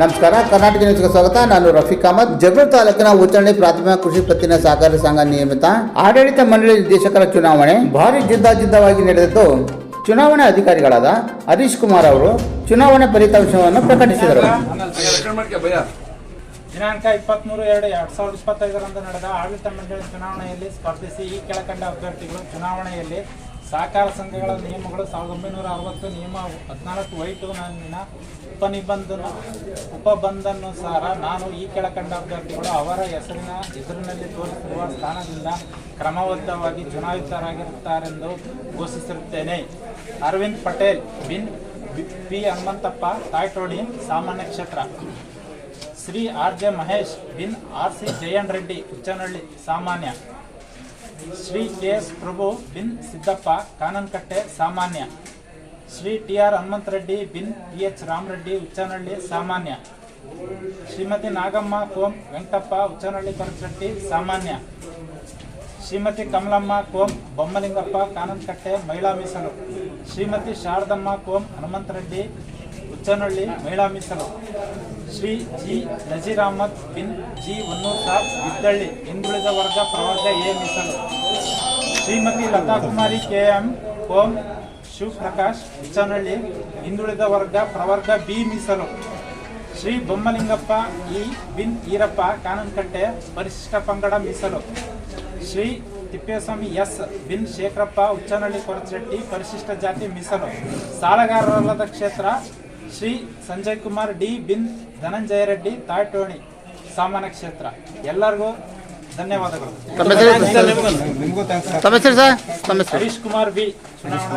ನಮಸ್ಕಾರ, ಕರ್ನಾಟಕ ನ್ಯೂಸ್ಗೆ ಸ್ವಾಗತ. ನಾನು ರಫೀಕ್ ಅಹಮದ್. ಜಗಳೂರು ತಾಲೂಕಿನ ಉಚ್ಚರಣೆ ಪ್ರಾಥಮಿಕ ಕೃಷಿ ಪತ್ತಿನ ಸಹಕಾರ ಸಂಘ ನಿಯಮಿತ ಆಡಳಿತ ಮಂಡಳಿ ನಿರ್ದೇಶಕರ ಚುನಾವಣೆ ಭಾರಿ ಜಿದ್ದಾಜಿದ್ದವಾಗಿ ನಡೆದಿದ್ದು, ಚುನಾವಣೆ ಅಧಿಕಾರಿಗಳಾದ ಹರೀಶ್ ಕುಮಾರ್ ಅವರು ಚುನಾವಣೆ ಫಲಿತಾಂಶವನ್ನು ಪ್ರಕಟಿಸಿದರು. ದಿನಾಂಕ ಇಪ್ಪತ್ತ್ಮೂರು ಎರಡು ಎರಡು ಸಾವಿರದ ಇಪ್ಪತ್ತೈದರಂದು ನಡೆದ ಆಡಳಿತ ಮಂಡಳಿ ಚುನಾವಣೆಯಲ್ಲಿ ಸ್ಪರ್ಧಿಸಿ ಈ ಕೆಳಕಂಡ ಅಭ್ಯರ್ಥಿಗಳು ಚುನಾವಣೆಯಲ್ಲಿ ಸಹಕಾರ ಸಂಘಗಳ ನಿಯಮಗಳು ಸಾವಿರದ ಒಂಬೈನೂರ ಅರವತ್ತು ನಿಯಮ ಹದಿನಾಲ್ಕು ವೈಟು ಉಪ ಉಪನಿಬಂಧನ ಉಪಬಂಧನುಸಾರ ನಾನು ಈ ಕೆಳಕಂಡ ಅಭ್ಯರ್ಥಿಗಳು ಅವರ ಹೆಸರಿನ ಎದುರಿನಲ್ಲಿ ತೋರಿಸಿರುವ ಸ್ಥಾನದಿಂದ ಕ್ರಮಬದ್ಧವಾಗಿ ಚುನಾಯಿತರಾಗಿರುತ್ತಾರೆಂದು ಘೋಷಿಸಿರುತ್ತೇನೆ. ಅರವಿಂದ್ ಪಟೇಲ್, ಬಿನ್ ಪಿ ಹನುಮಂತಪ್ಪ ತಾಯ್ಟೋಡಿ ಸಾಮಾನ್ಯ ಕ್ಷೇತ್ರ. ಶ್ರೀ ಆರ್ ಜೆ ಮಹೇಶ್, ಬಿನ್ ಆರ್ ಸಿ ಜಯನ್ ರೆಡ್ಡಿ ಉಚ್ಚನಹಳ್ಳಿ ಸಾಮಾನ್ಯ. ಶ್ರೀ ಕೆ ಎಸ್ ಪ್ರಭು ಬಿನ್ ಸಿದ್ದಪ್ಪ ಕಾನನ್ಕಟ್ಟೆ ಸಾಮಾನ್ಯ. ಶ್ರೀ ಟಿ ಆರ್ ಹನುಮಂತ ರೆಡ್ಡಿ ಬಿನ್ ಟಿ ಎಚ್ ರಾಮರೆಡ್ಡಿ ಉಚ್ಚನಹಳ್ಳಿ ಸಾಮಾನ್ಯ. ಶ್ರೀಮತಿ ನಾಗಮ್ಮ ಕೋಂ. ವೆಂಕಟಪ್ಪ ಉಚ್ಚನಹಳ್ಳಿ ಕೊರಚಟ್ಟಿ ಸಾಮಾನ್ಯ. ಶ್ರೀಮತಿ ಕಮಲಮ್ಮ ಕೋಂ. ಬೊಮ್ಮಲಿಂಗಪ್ಪ ಕಾನನ್ಕಟ್ಟೆ ಮಹಿಳಾ ಮೀಸಲು. ಶ್ರೀಮತಿ ಶಾರದಮ್ಮ ಕೋಂ. ಹನುಮಂತರೆಡ್ಡಿ ಉಚ್ಚನಹಳ್ಳಿ ಮಹಿಳಾ ಮೀಸಲು. ಶ್ರೀ ಜಿ ನಜೀರ್ ಅಹಮದ್ ಬಿನ್ ಜಿ ಹೊನ್ನೂರ್ ಸಾಬ್ ಬಿದ್ದಳ್ಳಿ, ಹಿಂದುಳಿದ ವರ್ಗ ಪ್ರವರ್ಗ ಎ ಮೀಸಲು. ಶ್ರೀಮತಿ ಲತಾ ಕುಮಾರಿ ಕೆ ಎಂ ಓಂ ಶಿವಪ್ರಕಾಶ್ ಉಚ್ಚನಹಳ್ಳಿ ಹಿಂದುಳಿದ ವರ್ಗ ಪ್ರವರ್ಗ ಬಿ ಮೀಸಲು. ಶ್ರೀ ಬೊಮ್ಮಲಿಂಗಪ್ಪ ಇ ಬಿನ್ ಈರಪ್ಪ ಕಾನನ್ಕಟ್ಟೆ ಪರಿಶಿಷ್ಟ ಪಂಗಡ ಮೀಸಲು. ಶ್ರೀ ತಿಪ್ಪೇಸ್ವಾಮಿ ಎಸ್ ಬಿನ್ ಶೇಖರಪ್ಪ ಉಚ್ಚನಹಳ್ಳಿ ಕೊರಚೆಟ್ಟಿ ಪರಿಶಿಷ್ಟ ಜಾತಿ ಮೀಸಲು. ಸಾಲಗಾರರಲ್ಲದ ಕ್ಷೇತ್ರ ಶ್ರೀ ಸಂಜಯ್ ಕುಮಾರ್ ಡಿ ಬಿನ್ ಧನಂಜಯ ರೆಡ್ಡಿ ತಾಟೋಣಿ ಸಾಮಾನ್ಯ ಕ್ಷೇತ್ರ. ಎಲ್ಲರಿಗೂ ಧನ್ಯವಾದಗಳು. ಹರೀಶ್ ಕುಮಾರ್ ಬಿ. ಚುನಾವಣಾ